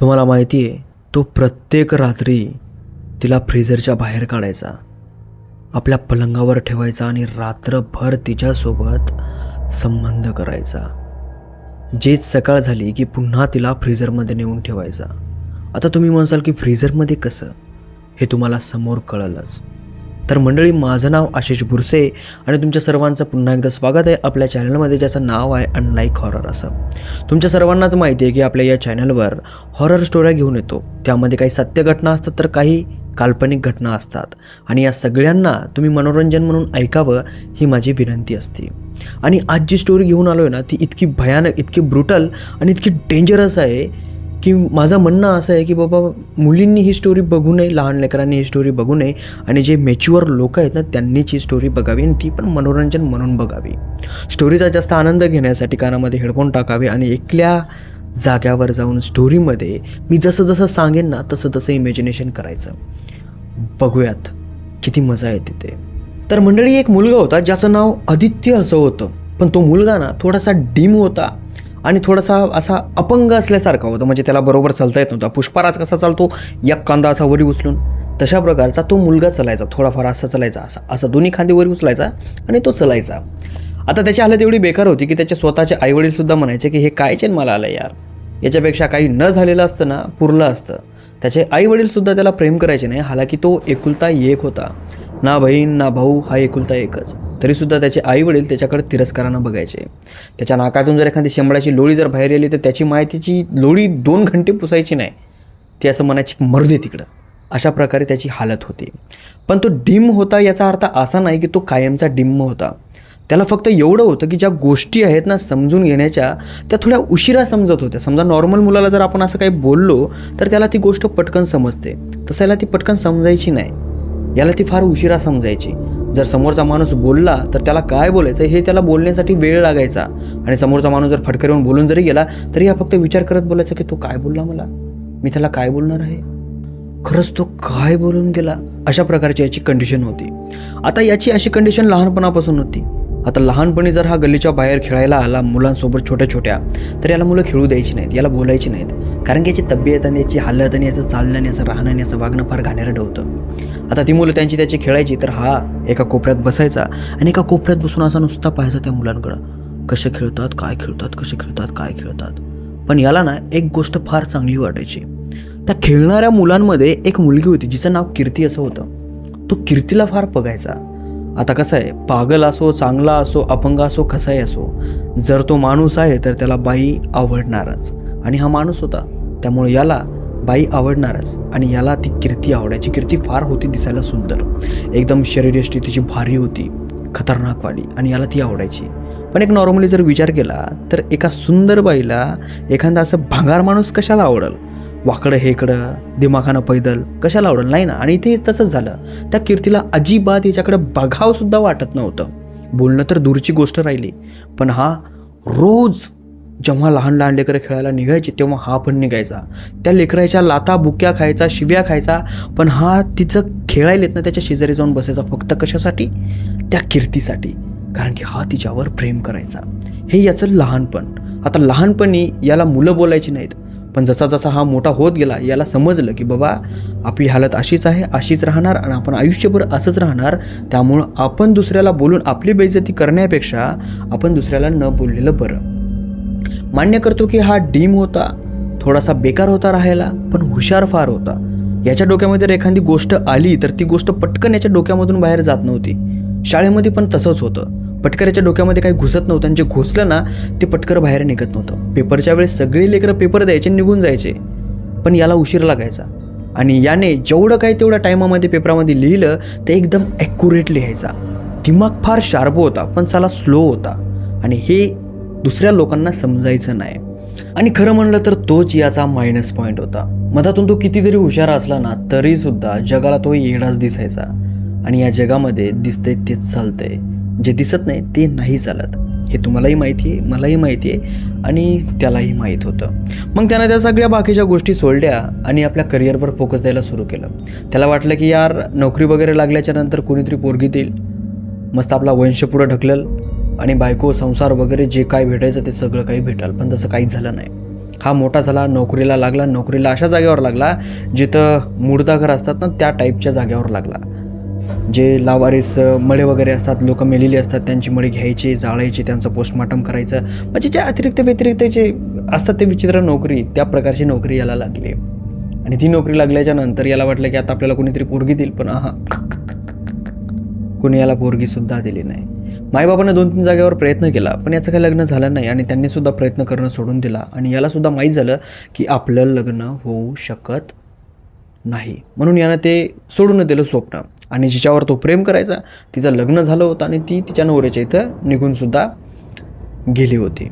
तुम्हाला माहिती आहे तो प्रत्येक रात्री तिला फ्रीझरच्या बाहेर काढायचा आपल्या पलंगावर ठेवायचा आणि रात्रभर तिच्यासोबत संबंध करायचा. जेच सकाळ झाली की पुन्हा तिला फ्रीझरमध्ये नेऊन ठेवायचा. आता तुम्ही म्हणसाल की फ्रीझरमध्ये कसं? हे तुम्हाला समोर कळलंच. तर मंडळी माझं नाव आशिष बुरसे आणि तुमच्या सर्वांचं पुन्हा एकदा स्वागत आहे आपल्या चॅनलमध्ये ज्याचं नाव आहे अनलाईक हॉरर असं. तुमच्या सर्वांनाच माहिती आहे की आपल्या या चॅनलवर हॉरर स्टोऱ्या घेऊन येतो. त्यामध्ये काही सत्य घटना असतात तर काही काल्पनिक घटना असतात. आणि या सगळ्यांना तुम्ही मनोरंजन म्हणून ऐकावं ही माझी विनंती असते. आणि आज जी स्टोरी घेऊन आलो आहे ना ती इतकी भयानक इतकी ब्रुटल आणि इतकी डेंजरस आहे की माझं म्हणणं असं आहे की बाबा मुलींनी ही स्टोरी बघू नये लहान लेकरांनी ही स्टोरी बघू नये आणि जे मॅच्युअर लोक आहेत ना त्यांनीच ही स्टोरी बघावी आणि ती पण मनोरंजन म्हणून बघावी. स्टोरीचा जास्त आनंद घेण्यासाठी कानामध्ये हेडफोन टाकावे आणि एकल्या जाग्यावर जाऊन स्टोरीमध्ये मी जसं जसं सांगेन ना तसं तसं इमॅजिनेशन करायचं. बघूयात किती मजा येते ते. तर मंडळी एक मुलगा होता ज्याचं नाव आदित्य असं होतं. पण तो मुलगा ना थोडासा डीम होता. आणि थोडासा असा अपंग असल्यासारखा होता. म्हणजे त्याला बरोबर चालता येत नव्हता. पुष्पाराज कसा चालतो? एक कांदा असा वरी उचलून. तशा प्रकारचा तो मुलगा चलायचा. थोडाफार असा चलायचा. असा असा दोन्ही खांदे वरी उचलायचा आणि तो चलायचा. आता त्याची हालत एवढी बेकार होती की त्याचे स्वतःचे आईवडीलसुद्धा म्हणायचे की हे काय चेन मला आलं यार? याच्यापेक्षा काही न झालेलं असतं ना पुरलं असतं. त्याचे आईवडीलसुद्धा त्याला प्रेम करायचे नाही. हालाकी तो एकुलता एक होता. ना बहीण ना भाऊ हा एकुलता एकच. तरीसुद्धा त्याचे आईवडील त्याच्याकडे तिरस्कारानं बघायचे. त्याच्या नाकातून जर एखादी शेंबडाची लोळी जर बाहेर आली तर त्याची माहितीची लोळी दोन घंटे पुसायची नाही. ती असं म्हणायची मरू तिकडं. अशा प्रकारे त्याची हालत होती. पण तो डिम होता याचा अर्थ असा नाही की तो कायमचा डिम्म होता. त्याला फक्त एवढं होतं की ज्या गोष्टी आहेत ना समजून घेण्याच्या त्या थोड्या उशिरा समजत होत्या. समजा नॉर्मल मुलाला जर आपण असं काही बोललो तर त्याला ती गोष्ट पटकन समजते. तसं याला ती पटकन समजायची नाही. याला ती फार उशिरा समजायची. जर समोरचा माणूस बोलला तर त्याला काय बोलायचं? हे त्याला बोलण्यासाठी वेळ लागायचा. आणि समोरचा माणूस जर फटकर येऊन बोलून जरी गेला तरी हा फक्त विचार करत बोलायचा की तो काय बोलला मला? मी त्याला काय बोलणार आहे? खरंच तो काय बोलून गेला? अशा प्रकारची याची कंडिशन होती. आता याची अशी कंडिशन लहानपणापासून होती. आता लहानपणी जर हा गल्लीच्या बाहेर खेळायला आला मुलांसोबत छोट्या छोट्या तर याला मुलं खेळू द्यायची नाहीत याला बोलायची नाहीत. कारण की याची तब्येत आणि याची हालत आणि याचं चालणं आणि याचं राहणं आणि याचं वागणं फार घाणेरडं होतं. आता ती मुलं त्यांची त्याची खेळायची तर हा एका कोपऱ्यात बसायचा आणि एका कोपऱ्यात बसून असा नुसता पाहायचा त्या मुलांकडं. कसे खेळतात काय खेळतात कसे खेळतात काय खेळतात. पण याला ना एक गोष्ट फार चांगली वाटायची. त्या खेळणाऱ्या मुलांमध्ये एक मुलगी होती जिचं नाव कीर्ती असं होतं. तो कीर्तीला फार बघायचा आता कसं आहे पागल असो चांगला असो अपंग असो कसाही असो जर तो माणूस आहे तर त्याला बाई आवडणारच. आणि हा माणूस होता. त्यामुळे याला बाई आवडणारच. आणि याला ती कीर्ती आवडायची. कीर्ती फार होती दिसायला सुंदर. एकदम शरीरयष्टी तिची भारी होती. खतरनाकवाली. आणि याला ती आवडायची. पण एक नॉर्मली जर विचार केला तर एका सुंदर बाईला एखादा असं भांगार माणूस कशाला आवडल? वाकडं हेकडं दिमाखानं पैदल. कशाला आवडेल? नाही ना. आणि इथे तसंच झालं. त्या कीर्तीला अजिबात याच्याकडे बघावसुद्धा वाटत नव्हतं. बोलणं तर दूरची गोष्ट राहिली. पण हा रोज जेव्हा लहान लहान लेकरं खेळायला निघायचे तेव्हा हा पण निघायचा. त्या लेकराच्या लाथा बुक्या खायचा शिव्या खायचा. पण हा तिचं खेळायला येत ना त्याच्या शेजारी जाऊन बसायचा फक्त कशासाठी? त्या कीर्तीसाठी. कारण की हा तिच्यावर प्रेम करायचा. हे याचं लहानपण. आता लहानपणी याला मुलं बोलायची नाहीत. पण जसा जसा हा मोठा होत गेला याला समजलं की बाबा आपली हालत अशीच आहे अशीच राहणार आणि आपण आयुष्यभर असंच राहणार. त्यामुळं आपण दुसऱ्याला बोलून आपली बेइज्जती करण्यापेक्षा आपण दुसऱ्याला न बोललेलं बरं. मान्य करतो की हा डीम होता थोडासा बेकार होता राहायला पण हुशार फार होता. याच्या डोक्यामध्ये जर एखादी गोष्ट आली तर ती गोष्ट पटकन याच्या डोक्यामधून बाहेर जात नव्हती. शाळेमध्ये पण तसंच होतं. पटकऱ्याच्या डोक्यामध्ये काही घुसत नव्हतं आणि जे घुसलं ना ते पटकर बाहेर निघत नव्हतं. पेपरच्या वेळेस सगळी लेकरं पेपर द्यायचे निघून जायचे. पण याला उशीर लागायचा. आणि याने जेवढं काय तेवढ्या टायमामध्ये पेपरामध्ये लिहिलं ते एकदम ॲक्युरेट लिहायचा. दिमाग फार शार्प होता पण साला स्लो होता. आणि हे दुसऱ्या लोकांना समजायचं नाही. आणि खरं म्हणलं तर तोच याचा मायनस पॉईंट होता. मधातून तो किती जरी हुशार असला ना तरीसुद्धा जगाला तो येडाच दिसायचा. आणि या जगामध्ये दिसतंय तेच चालतंय. जे दिसत नाही ते नाही चालत. हे तुम्हालाही माहिती आहे मलाही माहिती आहे आणि त्यालाही माहीत होतं. मग त्यानं त्या सगळ्या बाकीच्या गोष्टी सोडल्या आणि आपल्या करिअरवर फोकस द्यायला सुरू केलं. त्याला वाटलं की यार नोकरी वगैरे लागल्याच्या नंतर कोणीतरी पोरगी देईल. मस्त आपला वंश पुढं ढकलल आणि बायको संसार वगैरे जे काय भेटायचं ते सगळं काही भेटाल. पण तसं काहीच झालं नाही. हा मोठा झाला नोकरीला लागला नोकरीला अशा जागेवर लागला जिथं मुर्दाघर असतात ना त्या टाईपच्या जागेवर लागला. जे लावारीस मळे वगैरे असतात लोक मेलेली असतात त्यांची मळे घ्यायची जाळायची त्यांचं पोस्टमॉर्टम करायचं. म्हणजे जे अतिरिक्त व्यतिरिक्त जे असतात ते विचित्र नोकरी त्या प्रकारची नोकरी याला लागली. आणि ती नोकरी लागल्याच्या नंतर याला वाटलं की आता आपल्याला कोणीतरी पोरगी देईल पण हा कोणी याला पोरगीसुद्धा दिली नाही. माईबाबांना दोन तीन जागेवर प्रयत्न केला पण याचं काही लग्न झालं नाही आणि त्यांनीसुद्धा प्रयत्न करणं सोडून दिला. आणि यालासुद्धा माहीत झालं की आपलं लग्न होऊ शकत नाही. म्हणून यानं ते सोडून दिलं स्वप्न. आणि जिच्यावर तो प्रेम करायचा तिचं लग्न झालं होतं आणि ती तिच्या नवऱ्याच्या इथं निघूनसुद्धा गेली होती.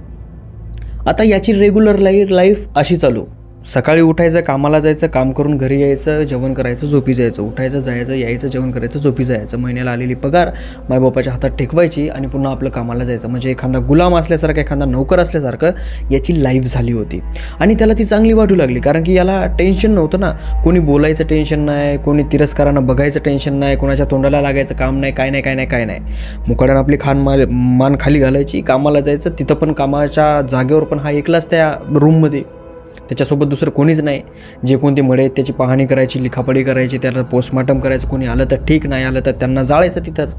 आता याची रेग्युलर लाईफ लाईफ अशी चालू. सकाळी उठायचं कामाला जायचं काम करून घरी यायचं जेवण करायचं झोपी जायचं. उठायचं जायचं यायचं जेवण करायचं झोपी जायचं. महिन्याला आलेली पगार मायबापाच्या हातात टेकवायची आणि पुन्हा आपलं कामाला जायचं. म्हणजे एखादा गुलाम असल्यासारखं एखादा नोकर असल्यासारखं याची लाईफ झाली होती. आणि त्याला ती चांगली वाटू लागली कारण की याला टेन्शन नव्हतं ना. कोणी बोलायचं टेन्शन नाही कोणी तिरस्कारानं बघायचं टेन्शन नाही कोणाच्या तोंडाला लागायचं काम नाही काय नाही काय नाही काय नाही. मुकाड्यानं आपली खान मा मान खाली घालायची कामाला जायचं. तिथं पण कामाच्या जागेवर पण हा एकलाच त्या रूममध्ये त्याच्यासोबत दुसरं कोणीच नाही. जे कोणते मळे आहेत त्याची पाहणी करायची लिखापडी करायची त्याला पोस्टमार्टम करायचं कोणी आलं तर ठीक नाही आलं तर त्यांना जाळायचं तिथंच.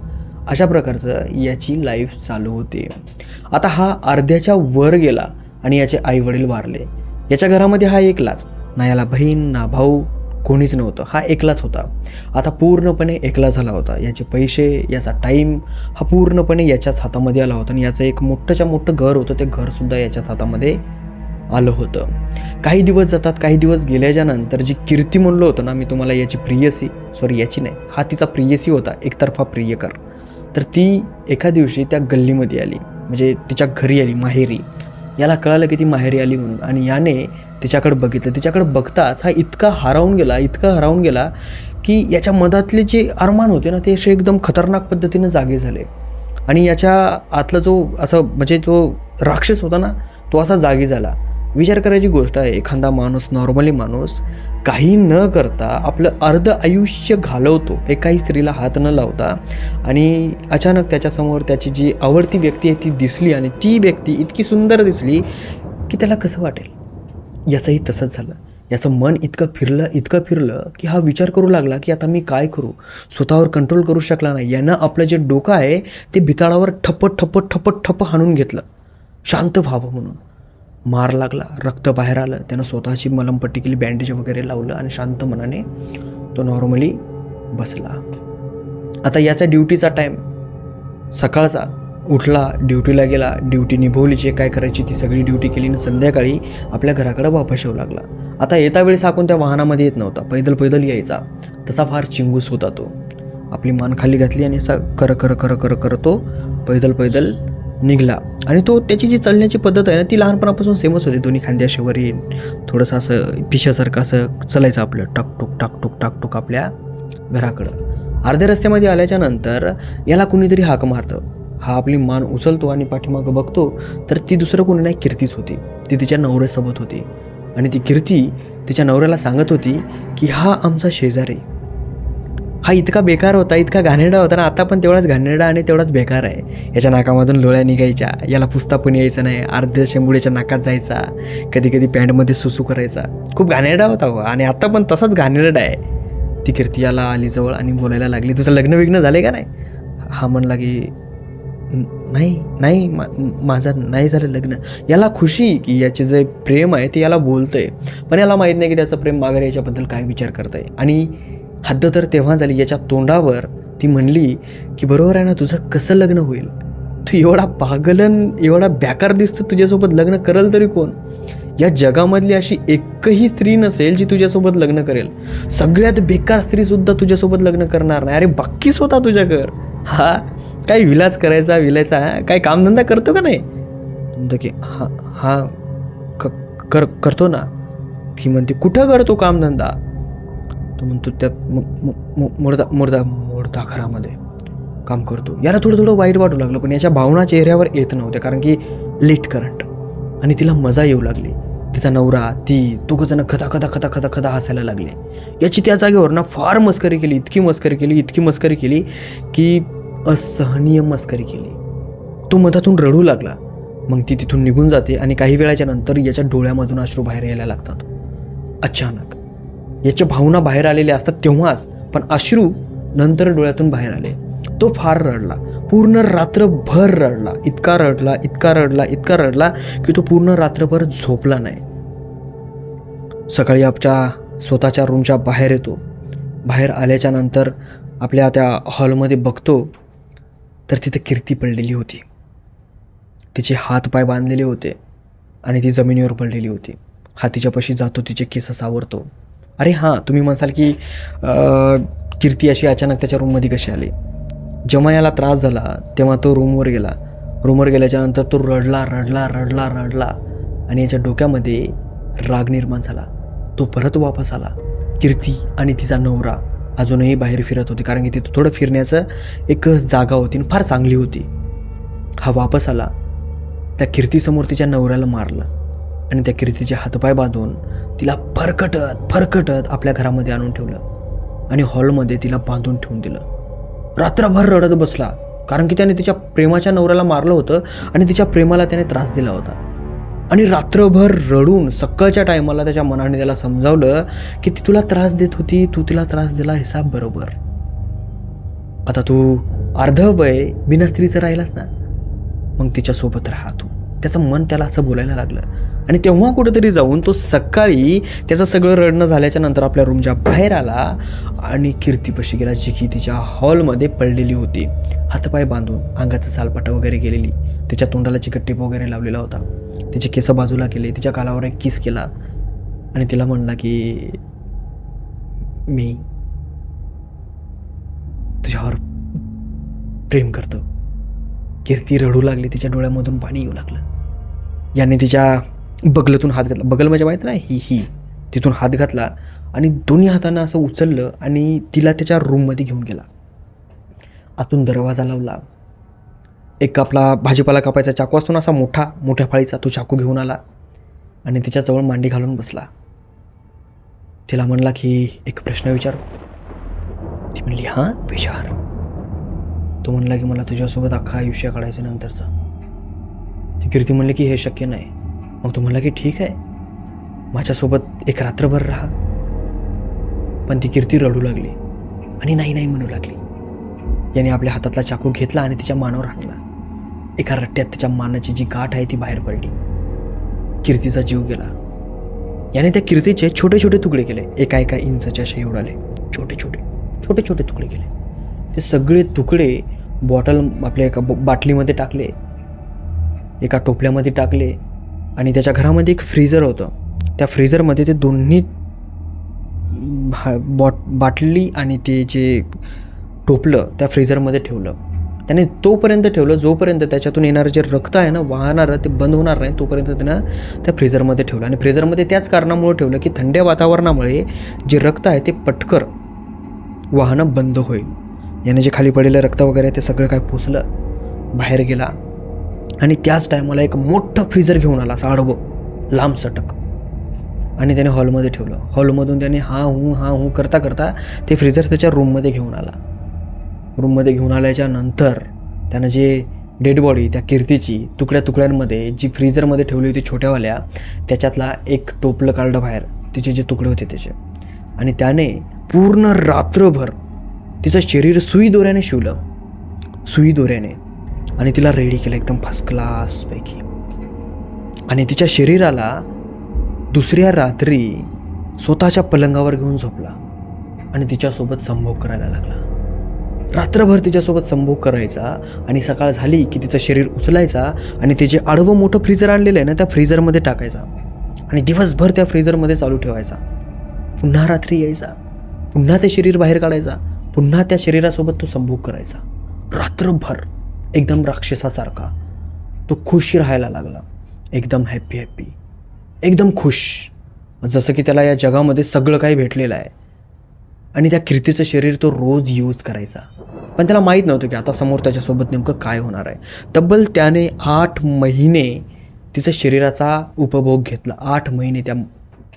अशा प्रकारचं याची लाईफ चालू होती. आता हा अर्ध्याच्या वर गेला आणि याचे आईवडील वारले. याच्या घरामध्ये हा एकलाच. ना याला बहीण ना भाऊ कोणीच नव्हतं. हा एकलाच होता. आता पूर्णपणे एकला झाला होता. याचे पैसे याचा टाईम हा पूर्णपणे याच्याच हातामध्ये आला होता. आणि याचं एक मोठंच्या मोठं घर होतं. ते घरसुद्धा याच्याच हातामध्ये आलं होतं. काही दिवस जातात काही दिवस गेल्याच्यानंतर जी कीर्ती म्हणलं होतं ना मी तुम्हाला याची प्रियसी सॉरी याची नाही हा तिचा प्रियसी होता एकतर्फा प्रियकर. तर ती एका दिवशी त्या गल्लीमध्ये आली म्हणजे तिच्या घरी आली माहेरी. याला कळालं की ती माहेरी आली म्हणून आणि याने तिच्याकडे बघितलं. तिच्याकडे बघताच हा इतका हरावून गेला इतका हरावून गेला की याच्या मधातले जे अरमान होते ना ते असे एकदम खतरनाक पद्धतीनं जागे झाले. आणि याच्या आतला जो असं म्हणजे जो राक्षस होता ना तो असा जागी झाला. विचार करायची गोष्ट आहे एखादा माणूस नॉर्मली माणूस काही न करता आपलं अर्ध आयुष्य घालवतो एकाही स्त्रीला हात न लावता. आणि अचानक त्याच्यासमोर त्याची जी आवडती व्यक्ती आहे ती दिसली आणि ती व्यक्ती इतकी सुंदर दिसली की त्याला कसं वाटेल? याचंही तसंच झालं. याचं मन इतकं फिरलं इतकं फिरलं की हा विचार करू लागला की आता मी काय करू? स्वतःवर कंट्रोल करू शकला नाही. यानं आपलं जे डोकं आहे ते भिताळावर ठप्प ठप्प ठप्प ठप्प हाणून घेतलं. शांत व्हावं म्हणून. मार लागला रक्त बाहेर आलं. त्यानं स्वतःची मलमपट्टी केली बँडेज वगैरे लावलं आणि शांत मनाने तो नॉर्मली बसला. आता याचा ड्युटीचा टाईम सकाळचा उठला ड्युटीला गेला ड्युटी निभवली जे काय करायची ती सगळी ड्युटी केली आणि संध्याकाळी आपल्या घराकडे वापस येऊ लागला. आता येता वेळेस हा कोणत्या वाहनामध्ये येत नव्हता. पैदल पैदल यायचा. तसा फार चिंगूस होता तो. आपली मान खाली घातली आणि असा कर कर कर कर कर तो पैदल पैदल निघला. आणि तो त्याची जी चालण्याची पद्धत आहे ना ती लहानपणापासून सेमच होती. दोन्ही खांद्याशेवर येईन थोडंसं असं पिशासारखं असं चालायचं आपलं. टाकटूक टाकटूक टाकटूक आपल्या घराकडं. अर्ध्या रस्त्यामध्ये आल्याच्यानंतर याला कुणीतरी हाक मारतं. हा आपली मान उचलतो आणि पाठीमागं बघतो तर ती दुसरं कोणी नाही कीर्तीच होती. ती तिच्या नवऱ्यासोबत होती. आणि ती कीर्ती तिच्या नवऱ्याला सांगत होती की हा आमचा शेजारी. हा इतका बेकार होता इतका घाणेरडा होता ना आता पण तेवढाच घाणेरडा आणि तेवढाच बेकार आहे. याच्या नाकामधून लोळ्या निघायच्या. याला पुसता पण यायचं नाही. अर्ध्या शेंबुड्याच्या नाकात जायचा. कधी कधी पॅन्टमध्ये सुसू करायचा. खूप घाणेरडा होता हो. आणि आता पण तसाच घाणेरडा आहे. ती कीर्ती याला आली जवळ आणि बोलायला लागली. तुझं लग्न विग्न झालं का नाही? हा म्हणला की नाही नाही मा माझं नाही झालं लग्न. याला खुशी की याचे जे प्रेम आहे ते याला बोलतं आहे पण याला माहीत नाही की त्याचं प्रेम माघारी याच्याबद्दल काय विचार करत आहे आणि हद्द तर तेव्हा झाली याच्या तोंडावर ती म्हणली की बरोबर आहे ना तुझं कसं लग्न होईल? तू एवढा पागलन एवढा बेकार दिसतो तुझ्यासोबत लग्न करल तरी कोण? या जगामधली अशी एकही स्त्री नसेल जी तुझ्यासोबत लग्न करेल. सगळ्यात बेकार स्त्रीसुद्धा तुझ्यासोबत लग्न करणार नाही. अरे बाकीच होता तुझ्याकडं हा? काय विलास करायचा विलायचा काय कामधंदा करतो का नाही? म्हणतो की हा हा क कर करतो ना. ती म्हणते कुठं करतो कामधंदा? तो म्हणतो त्या मु- मुर्दा मुर्दा मुर्दा घरामध्ये काम करतो. याला थोडं थोडं वाईट वाटू लागलं पण याच्या भावना चेहऱ्यावर येत नव्हत्या कारण की लेट करंट आणि तिला मजा येऊ लागली. तिचा नवरा ती दोघंजण खदा खदा खदा खदा खदा हसायला लागले. याची त्या जागेवर ना फार मस्करी केली इतकी मस्करी केली इतकी मस्करी केली की असहनीय मस्करी केली. तो मधातून रडू लागला. मग ती तिथून निघून जाते आणि काही वेळाच्या नंतर याच्या डोळ्यामधून अश्रू बाहेर यायला लागतात. अचानक. याच्या भावना बाहेर आलेल्या असतात तेव्हाच. पण अश्रू नंतर डोळ्यातून बाहेर आले. तो फार रडला. पूर्ण रात्रभर रडला. इतका रडला इतका रडला इतका रडला की तो पूर्ण रात्रभर झोपला नाही. सकाळी आपच्या स्वतःच्या रूमच्या बाहेर येतो. बाहेर आल्याच्यानंतर आपल्या त्या हॉलमध्ये बघतो तर तिथे कीर्ती पडलेली होती. तिचे हात पाय बांधलेले होते आणि ती जमिनीवर पडलेली होती. हा तिच्यापाशी जातो तिचे केस सावरतो. अरे हां तुम्ही म्हणसाल की कीर्ती अशी अचानक त्याच्या रूममध्ये कशी आली? जेव्हा याला त्रास झाला तेव्हा तो रूमवर गेला. रूमवर गेल्याच्यानंतर तो रडला रडला रडला रडला आणि याच्या डोक्यामध्ये राग निर्माण झाला. तो परत वापस आला. कीर्ती आणि तिचा नवरा अजूनही बाहेर फिरत होते कारण की तिथं थोडं फिरण्याचं एक जागा होती आणि फार चांगली होती. हा वापस आला. त्या कीर्तीसमोर तिच्या नवऱ्याला मारलं. आणि त्या कीर्तीचे हातपाय बांधून तिला फरकटत फरकटत आपल्या घरामध्ये आणून ठेवलं आणि हॉलमध्ये तिला बांधून ठेवून दिलं. रात्रभर रडत बसला कारण की त्याने तिच्या प्रेमाच्या नवऱ्याला मारलं होतं आणि तिच्या प्रेमाला त्याने त्रास दिला होता. आणि रात्रभर रडून सकाळच्या टायमाला त्याच्या मनाने त्याला समजावलं की ती तुला त्रास देत होती तू तिला त्रास दिला हिसाब बरोबर. आता तू अर्ध वय बिना स्त्रीचं राहिलास ना मग तिच्यासोबत राहा तू. त्याचं मन त्याला असं बोलायला लागलं. आणि तेव्हा कुठेतरी जाऊन तो सकाळी त्याचं सगळं रडणं झाल्याच्यानंतर आपल्या रूमच्या बाहेर आला आणि कीर्तीपशी गेला जी की तिच्या हॉलमध्ये पडलेली होती. हातपाय बांधून अंगाचं सालपाटा वगैरे गेलेली तिच्या तोंडाला चिकट टेप वगैरे लावलेला होता. तिचे केस बाजूला केले तिच्या कालावर एक किस केला. आणि तिला म्हणला की मी तुझ्यावर प्रेम करतो. कीर्ती रडू लागली तिच्या डोळ्यामधून पाणी येऊ लागलं. याने तिच्या बगलतून हात घातला. बगल म्हणजे माहीत नाही? ही ही. तिथून हात घातला आणि दोन्ही हातानं असं उचललं आणि तिला त्याच्या रूममध्ये घेऊन गेला. आतून दरवाजा लावला. एक आपला भाजीपाला कापायचा चाकू असतो ना असा मोठा मोठ्या फाळीचा तो चाकू घेऊन आला आणि तिच्याजवळ मांडी घालून बसला. तिला म्हणला की एक प्रश्न विचारू. ती म्हणली हां विचार. तो म्हणला की मला तुझ्यासोबत अख्खा आयुष्य काढायचं नंतरचं. ती कीर्ती म्हणली की हे शक्य नाही. मग तो म्हणला की ठीक आहे. माझ्यासोबत एक रात्रभर राहा. पण ती कीर्ती रडू लागली आणि नाही नाही म्हणू लागली. याने आपल्या हातातला चाकू घेतला आणि तिच्या मानावर हाणला. एका रट्ट्यात तिच्या मानाची जी गाठ आहे ती बाहेर पडली. कीर्तीचा जीव गेला. याने त्या कीर्तीचे छोटे छोटे तुकडे केले. एका एका इंचचे असे उडाले छोटे छोटे छोटे छोटे तुकडे केले. ते सगळे तुकडे बॉटल आपल्या एका ब- बाटलीमध्ये टाकले. एका टोपल्यामध्ये टाकले आणि त्याच्या घरामध्ये एक फ्रीजर होतं. त्या फ्रीजरमध्ये ते दोन्ही बॉट बाटली आणि ते जे टोपलं त्या फ्रीजरमध्ये ठेवलं. त्याने तोपर्यंत ठेवलं जोपर्यंत त्याच्यातून येणारं जे रक्त आहे ना वाहणारं ते बंद होणार नाही तोपर्यंत त्यानं त्या फ्रीझरमध्ये ठेवलं. आणि फ्रीझरमध्ये त्याच कारणामुळे ठेवलं की थंड वातावरणामुळे जे रक्त आहे ते पटकर वाहनं बंद होईल. याने जे खाली पडलेलं रक्त वगैरे आहे ते सगळं काय पुसलं बाहेर गेला. आणि त्याच टायमाला एक मोठं फ्रीजर घेऊन आला असं आडवं लांब सटक. आणि त्याने हॉलमध्ये ठेवलं. हॉलमधून त्याने हा हू हा हू करता करता ते फ्रीजर त्याच्या रूममध्ये घेऊन आला. रूममध्ये घेऊन आल्याच्यानंतर त्यानं जे डेड बॉडी त्या कीर्तीची तुकड्या तुकड्यांमध्ये जी फ्रीजरमध्ये ठेवली होती छोट्यावाल्या त्याच्यातला एक टोपलं काढलं बाहेर. तिचे जे तुकडे होते त्याचे. आणि त्याने पूर्ण रात्रभर तिचं शरीर सुई दोऱ्याने शिवलं. सुई दोऱ्याने. आणि तिला रेडी केलं एकदम फर्स्ट क्लासपैकी आणि तिच्या शरीराला दुसऱ्या रात्री स्वतःच्या पलंगावर घेऊन झोपला आणि तिच्यासोबत संभोग करायला लागला. रात्रभर तिच्यासोबत संभोग करायचा आणि सकाळ झाली की तिचं शरीर उचलायचा आणि ते जे आडवं मोठं फ्रीजर आणलेलं आहे ना त्या फ्रीजरमध्ये टाकायचा. आणि दिवसभर त्या फ्रीजरमध्ये चालू ठेवायचा. पुन्हा रात्री यायचा. पुन्हा ते शरीर बाहेर काढायचा. पुन्हा त्या शरीरासोबत तो संभोग करायचा. रात्रभर. एकदम राक्षसासारखा. तो खुश राहायला लागला. एकदम हॅप्पी हॅप्पी एकदम खुश. जसं की त्याला या जगामध्ये सगळं काही भेटलेलं आहे. आणि त्या कीर्तीचं शरीर तो रोज यूज करायचा. पण त्याला माहीत नव्हतं की आता समोर त्याच्यासोबत नेमकं काय होणार आहे. तब्बल त्याने आठ महिने तिचं शरीराचा उपभोग घेतला. आठ महिने त्या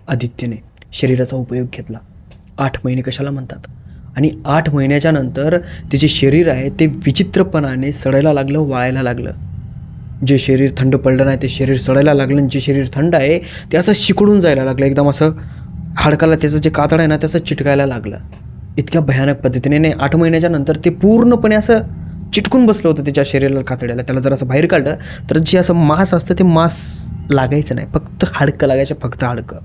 आदित्यने शरीराचा उपयोग घेतला. आठ महिने कशाला म्हणतात? आणि आठ महिन्याच्या नंतर तिचे शरीर आहे ते विचित्रपणाने सडायला लागलं वाळायला लागलं. जे शरीर थंड पडलं नाही ते शरीर सडायला लागलं आणि जे शरीर थंड आहे ते असं शिकडून जायला लागलं. एकदम असं हाडकाला त्याचं जे कातड आहे ना त्याचं चिटकायला लागलं. इतक्या भयानक पद्धतीने नाही आठ महिन्याच्या नंतर ते पूर्णपणे असं चिटकून बसलं होतं त्याच्या शरीराला कातड्याला. त्याला जर असं बाहेर काढलं तर जे असं मांस असतं ते मांस लागायचं नाही. फक्त हाडकं लागायचं फक्त हाडकं.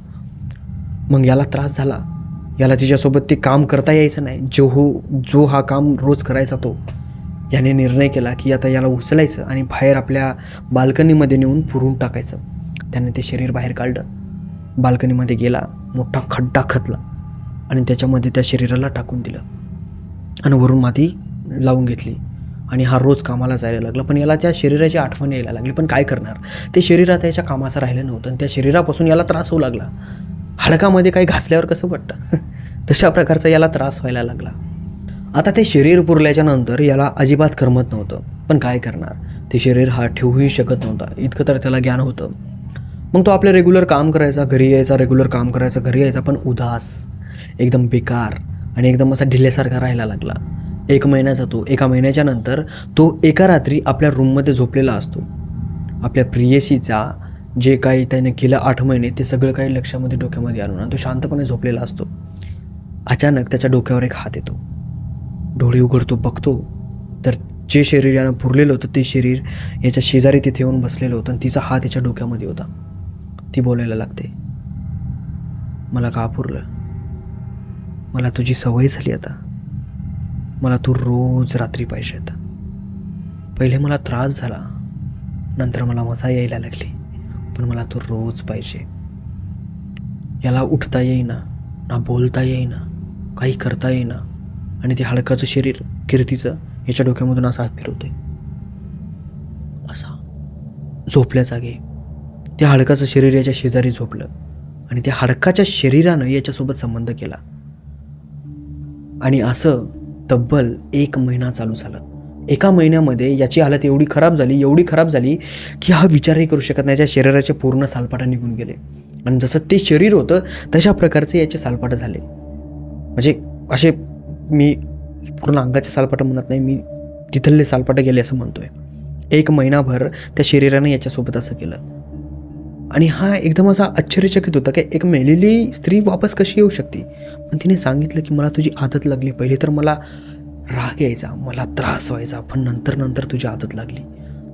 मग याला त्रास झाला. याला तिच्यासोबत ते काम करता यायचं नाही. जो हो जो हा काम रोज करायचा तो याने निर्णय केला की आता याला उचलायचं आणि बाहेर आपल्या बाल्कनीमध्ये नेऊन पुरून टाकायचं. त्याने ते शरीर बाहेर काढलं. बाल्कनीमध्ये गेला मोठा खड्डा खतला आणि त्याच्यामध्ये त्या शरीराला टाकून दिलं आणि वरून माती लावून घेतली. आणि हा रोज कामाला जायला लागला. पण याला त्या शरीराची आठवण यायला लागली. पण काय करणार? ते शरीर आता याच्या कामाचं राहिलं नव्हतं आणि त्या शरीरापासून याला त्रास होऊ लागला. हाडकामध्ये काही घासल्यावर कसं वाटतं तशा प्रकारचा याला त्रास व्हायला लागला. आता ते शरीर पुरल्याच्या नंतर याला अजिबात करमत नव्हतं. पण काय करणार? ते शरीर हा ठेवूही शकत नव्हता. इतकं तर त्याला ज्ञान होतं. मग तो आपलं रेग्युलर काम करायचा घरी यायचा रेग्युलर काम करायचा घरी यायचा पण उदास एकदम बेकार आणि एकदम असा ढिल्यासारखा राहायला लागला. एक महिन्याचा तो एका महिन्याच्या नंतर तो एका रात्री आपल्या रूममध्ये झोपलेला असतो. आपल्या प्रियशीचा जे काही त्याने केलं आठ महिने ते सगळं काही लक्षामध्ये डोक्यामध्ये आणून आणि तो शांतपणे झोपलेला असतो. अचानक त्याच्या डोक्यावर एक हात येतो. डोळे उघडतो बघतो. तर जे शरीर यानं पुरलेलं होतं ते शरीर याच्या शेजारी तिथे येऊन बसलेलं होतं आणि तिचा हात याच्या डोक्यामध्ये होता. ती बोलायला लागते मला का पुरलं? मला तुझी सवय झाली आता. मला तू रोज रात्री पाहिजे आता पहिले मला त्रास झाला नंतर मला मजा यायला लागली. पण मला तो रोज पाहिजे. याला उठता येईना ना बोलता येईना काही करता येईना. आणि ते हाडकाचं शरीर कीर्तीचं याच्या डोक्यामधून असा हात फिरवते असा. झोपल्या जागे. त्या हाडकाचं शरीर याच्या शेजारी झोपलं. आणि त्या हाडकाच्या शरीरानं याच्यासोबत संबंध केला. आणि असं तब्बल एक महिना चालू झालं. एका महिन्यामध्ये याची हालत एवढी खराब झाली एवढी खराब झाली की हा विचारही करू शकत नाही. याच्या शरीराचे पूर्ण सालपाटा निघून गेले. आणि जसं ते शरीर होतं तशा प्रकारचे याचे सालपाट झाले. म्हणजे असे मी पूर्ण अंगाचे सालपाटा म्हणत नाही मी तिथले सालपाटं गेले असं म्हणतोय. एक महिनाभर त्या शरीराने याच्यासोबत असं केलं. आणि हा एकदम असा आश्चर्यचकित होता की एक मेलेली स्त्री वापस कशी येऊ शकते? पण तिने सांगितलं की मला तुझी आदत लागली. पहिले तर मला राग यायचा मला त्रास व्हायचा पण नंतर नंतर तुझी आदत लागली.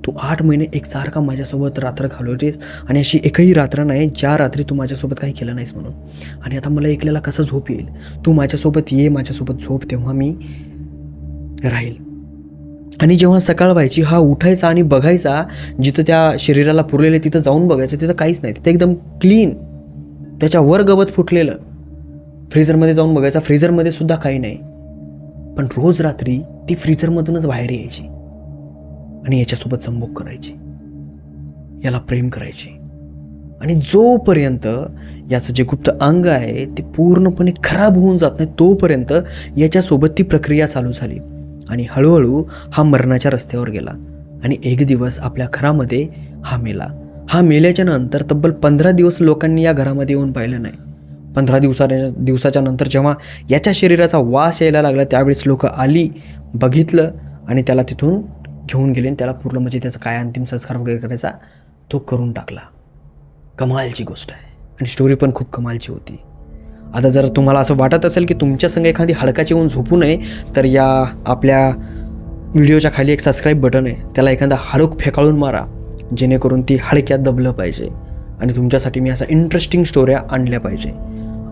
तू आठ महिने एकसारखा माझ्यासोबत रात्र घालवतेस आणि अशी एकही रात्र नाही ज्या रात्री तू माझ्यासोबत काही केलं नाहीस म्हणून. आणि आता मला एकल्याला कसं झोप येईल? तू माझ्यासोबत ये माझ्यासोबत झोप तेव्हा मी राहील. आणि जेव्हा सकाळ व्हायची हा उठायचा आणि बघायचा जिथं त्या शरीराला पुरलेलं तिथं जाऊन बघायचं तिथं काहीच नाही. तिथं एकदम क्लीन त्याच्यावर गवत फुटलेलं. फ्रीजरमध्ये जाऊन बघायचा फ्रीझरमध्ये सुद्धा काही नाही. पण रोज रात्री ती फ्रीजरमधूनच बाहेर यायची आणि याच्यासोबत संभोग करायची. याला प्रेम करायची. आणि जोपर्यंत याचं जे गुप्त अंग आहे ते पूर्णपणे खराब होऊन जात नाही तोपर्यंत याच्यासोबत ती प्रक्रिया चालू झाली. आणि हळूहळू हा मरणाच्या रस्त्यावर गेला आणि एक दिवस आपल्या घरामध्ये हा मेला. हा मेल्याच्या नंतर तब्बल पंधरा दिवस लोकांनी या घरामध्ये येऊन पाहिलं नाही. पंधरा दिवसा दिवसाच्या नंतर जेव्हा याच्या शरीराचा वास यायला लागला त्यावेळेस लोक आली बघितलं आणि त्याला तिथून घेऊन गेले आणि त्याला पूर्ण म्हणजे त्याचा काय अंतिम संस्कार वगैरे करायचा तो करून टाकला. कमालची गोष्ट आहे आणि स्टोरी पण खूप कमालची होती. आता जर तुम्हाला असं वाटत असेल की तुमच्या संग एखादी हडकाची येऊन झोपू नये तर या आपल्या व्हिडिओच्या खाली एक सबस्क्राईब बटन आहे. त्याला एखादा हाडूक फेकाळून मारा जेणेकरून ती हडक्यात दबलं पाहिजे आणि तुमच्यासाठी मी असा इंटरेस्टिंग स्टोऱ्या आणल्या पाहिजे.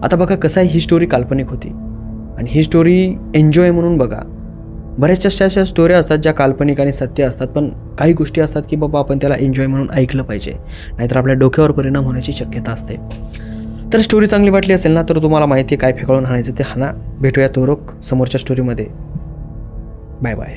आता बघा कसं आहे ही स्टोरी काल्पनिक होती. आणि ही स्टोरी एन्जॉय म्हणून बघा. बऱ्याचशा अशा स्टोऱ्या असतात ज्या काल्पनिक आणि सत्य असतात पण काही गोष्टी असतात की बाबा आपण त्याला एन्जॉय म्हणून ऐकलं पाहिजे. नाहीतर आपल्या डोक्यावर परिणाम होण्याची शक्यता असते. तर स्टोरी चांगली वाटली असेल ना तर तुम्हाला माहिती आहे काय फेकाळून हाणायचं ते हाना. भेटूया तो रोख समोरच्या स्टोरीमध्ये बाय बाय